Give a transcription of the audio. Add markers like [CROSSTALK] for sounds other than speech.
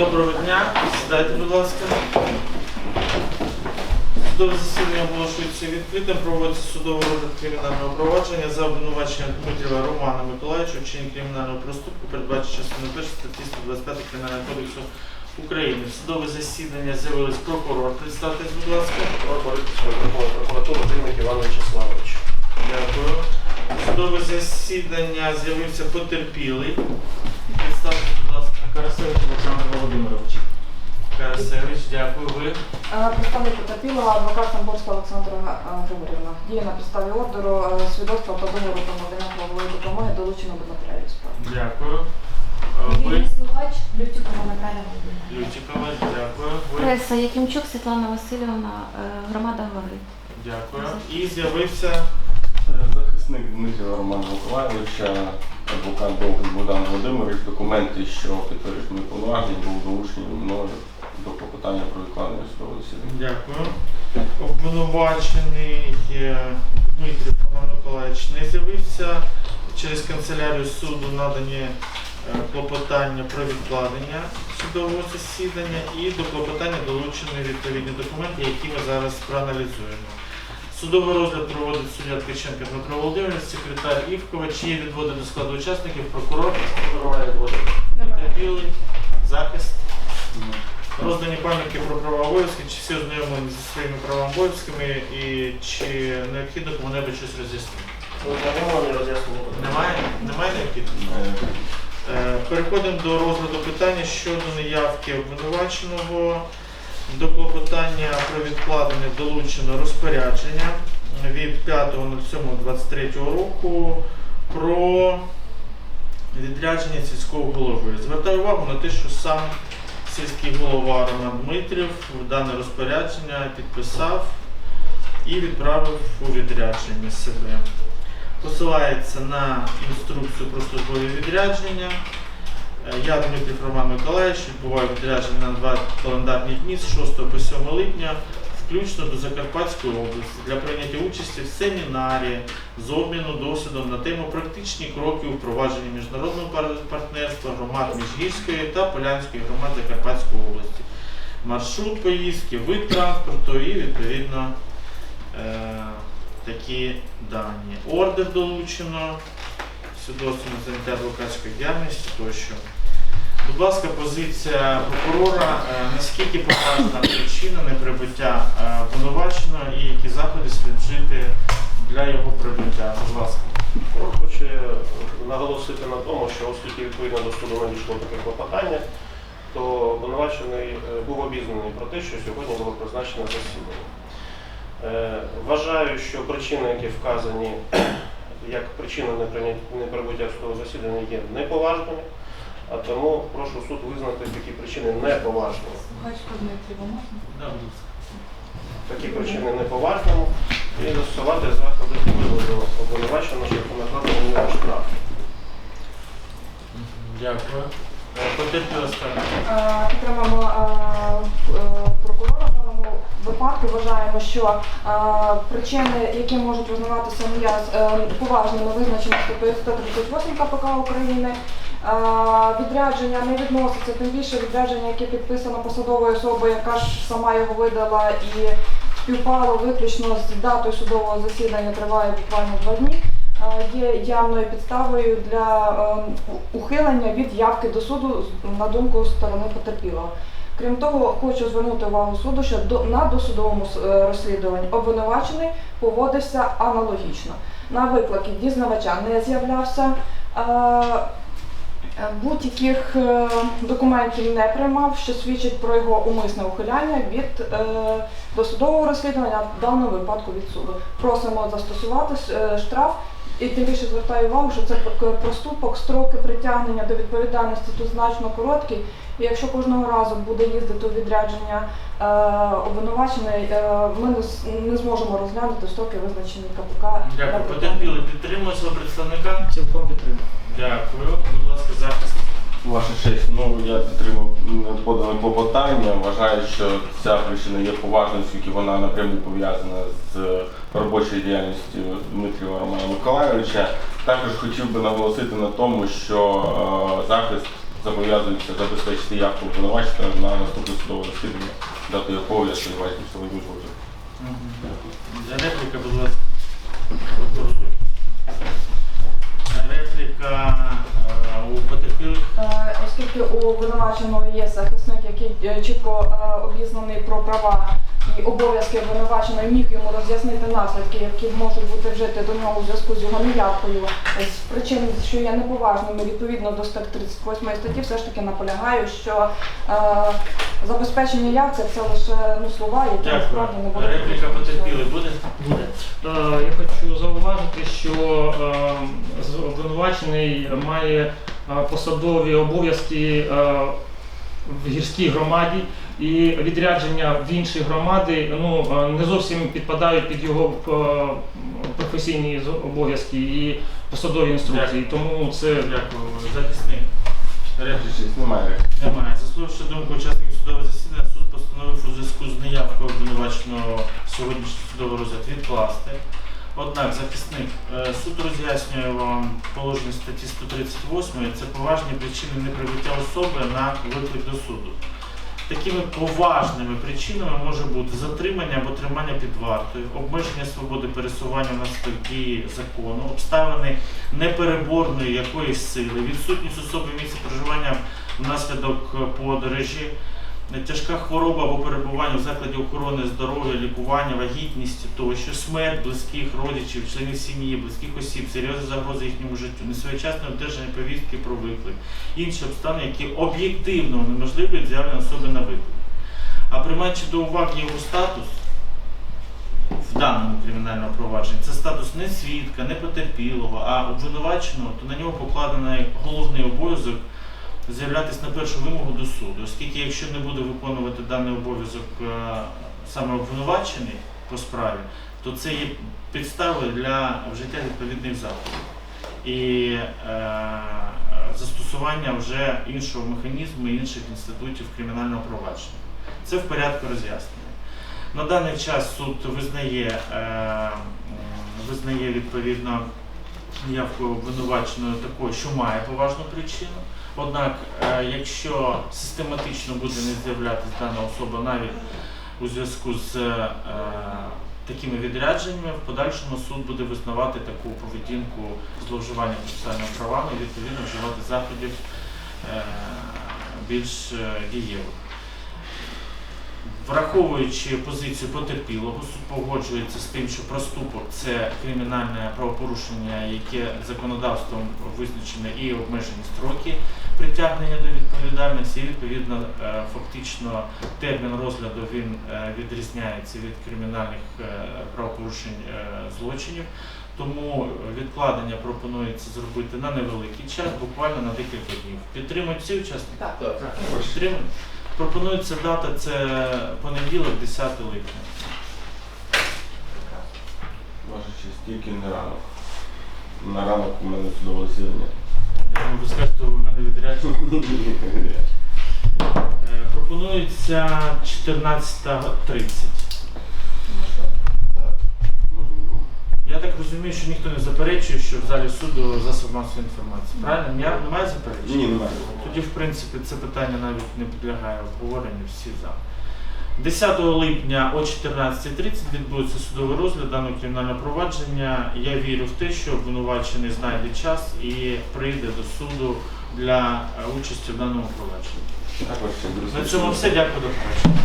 Доброго дня. Сідайте, будь ласка. Судове засідання оголошується відкритим. Проводиться судовий розгляд кримінального провадження за обвинуваченням Дмитріва Романа Миколаївича в вчиненні кримінального проступку, передбачено частиною 1 статті 125 Кримінального кодексу України. В Судове засідання з'явились прокурор. Представтесь, будь ласка. прокуратури Димик Іван Вячеславович. Дякую. В Судове засідання з'явився потерпілий. Ласка. Карасевич Олександр Володимирович. Карасевич, дякую. Ви. Е, Представник потерпілого адвокат Самборська Олександра е, Григорівна. Діє на підставі ордеру е, свідоцтва та договору про надання правової допомоги долучено до матеріалів справи. Дякую. Е, Ви. Слухач Лютікова Наталя Лютікова, дякую. Ви. Преса Якимчук Світлана Васильівна, е, громада говорить. Дякую. І з'явився Захисник Дмитрія Романа Миколаївича, адвокат Довгий Богдан Володимирович, документи, що підтверджують мої повноваження, був долучені мною до клопотання про відкладення судового засідання. Дякую. Обвинувачений Дмитрій Роман Миколаївич не з'явився. Через канцелярію суду надані е, клопотання про відкладення судового засідання і до клопотання долучені відповідні документи, які ми зараз проаналізуємо. Судовий розгляд проводить суддя Ткаченко Дмитро Володимирович, секретар Івкова. Чи є відводи до складу учасників, прокурор, відводу. потерпілий, захист. Роздані пам'ятки про права обов'язки, чи всі ознайомлені зі своїми правами обов'язками і чи необхідно кому-небудь щось роз'яснити? Немає? Немає необхідності? Е, Переходимо до розгляду питання щодо неявки обвинуваченого. До клопотання про відкладення долучено розпорядження від 5.07.23 року про відрядження сільського голови. Звертаю увагу на те, що сам сільський голова Роман Дмитрів дане розпорядження підписав і відправив у відрядження себе. Посилається на інструкцію про службові відрядження. Е, Я, Дмитрів Роман Миколаївич, відбуваю відрядження на два календарні дні з 6 по 7 липня, включно до Закарпатської області, для прийняття участі в семінарі з обміну досвідом на тему практичні кроки у впровадженні міжнародного партнерства громад Міжгірської та Полянської громад Закарпатської області. Маршрут поїздки, вид транспорту і відповідно е, такі дані. Ордер долучено, свідоцтво на заняття адвокатської діяльності тощо. Будь ласка, позиція прокурора, е, наскільки поважна причина неприбуття е, обвинуваченого і які заходи слід вжити для його прибуття? Будь ласка. Прокурор хоче наголосити на тому, що оскільки відповідно до суду надійшло таке клопотання, то обвинувачений е, був обізнаний про те, що сьогодні було призначено засідання. Вважаю, що причини, які вказані [CLEARS THROAT] як причина неприбуття судового засідання, є неповажними, а тому прошу суд визнати такі причини неповажними. Такі причини неповажними і застосувати заходи виводу обвинуваченого, щоб накладено на нього штраф. Дякую. Е, Потерпіла скарга. Е, Підтримуємо е, е, прокурора в даному випадку. Вважаємо, що е, причини, які можуть визнаватися неяс- е, поважними, визначені статтею 138 КПК України. Відрядження не відноситься, тим більше відрядження, яке підписано посадовою особою, яка ж сама його видала і співпало виключно з датою судового засідання, триває буквально два дні. Є явною підставою для е, ухилення від явки до суду на думку сторони потерпілого. Крім того, хочу звернути увагу суду, що до, на досудовому е, розслідуванні обвинувачений поводився аналогічно. На виклики дізнавача не з'являвся. Е, Будь-яких е, документів не приймав, що свідчить про його умисне ухиляння від е, досудового розслідування, в даному випадку від суду. Просимо застосувати штраф і тим більше звертаю увагу, що це проступок, строки притягнення до відповідальності тут значно короткі. І якщо кожного разу буде їздити у відрядження е, обвинувачений, е, ми не, не зможемо розглянути строки, визначені КПК. Дякую. Потерпіли, підтримує свого представника. Цілком підтримую. Дякую. Будь ласка, захист. Ваша честь, ну я підтримав подане клопотання. Вважаю, що ця причина є поважною, оскільки вона напряму пов'язана з робочою діяльністю Дмитрія Романа Миколайовича. Також хотів би наголосити на тому, що е, захист зобов'язується забезпечити явку обвинувачення на наступне судове засідання, дати якого я сподіваюся, сьогодні згодом. Репліка, будь ласка. Репліка е, у потерпілих. Е, Оскільки у обвинуваченого є захисник, який е, чітко обізнаний про права і обов'язки обвинуваченого, і міг йому роз'яснити наслідки, які можуть бути вжити до нього у зв'язку з його неявкою, з причин, що є неповажними відповідно до статті 38 статті, все ж таки наполягаю, що е, забезпечення явки це лише ну, слова, які насправді не Дякую. будуть. Репліка потерпілих буде? Буде. Е, Я хочу зауважити, що е, з- обвинувачений має е, посадові обов'язки е, в гірській громаді і відрядження в інші громади ну, е, не зовсім підпадають під його е, професійні обов'язки і посадові інструкції. Тому це Дякую. Захисник. Репліка. Немає. Немає. Заслухавши думку учасників судового засідання, суд постановив у зв'язку з неявкою обвинуваченого сьогоднішній судовий розгляд відкласти. Однак захисник, е, суд роз'яснює вам положення статті 138, це поважні причини неприбуття особи на виклик до суду. Такими поважними причинами може бути затримання або тримання під вартою, обмеження свободи пересування внаслідок дії закону, обставини непереборної якоїсь сили, відсутність особи місця проживання внаслідок подорожі, тяжка хвороба або перебування в закладі охорони здоров'я, лікування, вагітність тощо, смерть близьких родичів, членів сім'ї, близьких осіб, серйозні загрози їхньому життю, несвоєчасне одержання повістки про виклик, інші обставини, які об'єктивно унеможливлюють з'явлення особи на виклик. А приймаючи до уваги його статус в даному кримінальному провадженні, це статус не свідка, не потерпілого, а обвинуваченого, то на нього покладений головний обов'язок з'являтися на першу вимогу до суду, оскільки якщо не буде виконувати даний обов'язок е, саме обвинувачений по справі, то це є підставою для вжиття відповідних заходів і е, застосування вже іншого механізму і інших інститутів кримінального провадження. Це в порядку роз'яснення. На даний час суд визнає, е, визнає відповідно явку обвинуваченої такою, що має поважну причину. Однак, е, якщо систематично буде не з'являтися дана особа навіть у зв'язку з е, такими відрядженнями, в подальшому суд буде визнавати таку поведінку зловживання процесуальними правами і відповідно вживати заходів е, більш е, дієвих. Враховуючи позицію потерпілого, суд погоджується з тим, що проступок це кримінальне правопорушення, яке законодавством визначене і обмежені строки притягнення до відповідальності, і відповідно е, фактично термін розгляду він е, відрізняється від кримінальних е, правопорушень злочинів. Тому відкладення пропонується зробити на невеликий час, буквально на декілька днів. Підтримують всі учасники? Так. Підтримують. Пропонується дата це понеділок, 10 липня. Ваша честь, тільки не ранок. На ранок у мене судове засідання. Я можу сказати, що у мене відрядження. [LAUGHS] Е, Пропонується 14.30. розумію, що ніхто не заперечує, що в залі суду засоб масової інформації. Правильно? Я- Немає заперечень? Ні, немає. Тоді, в принципі, це питання навіть не підлягає обговоренню, всі за. 10 липня о 14.30 відбудеться судовий розгляд даного кримінального провадження. Я вірю в те, що обвинувачений знайде час і прийде до суду для е, участі в даному провадженні. На цьому все. Дякую до побачення.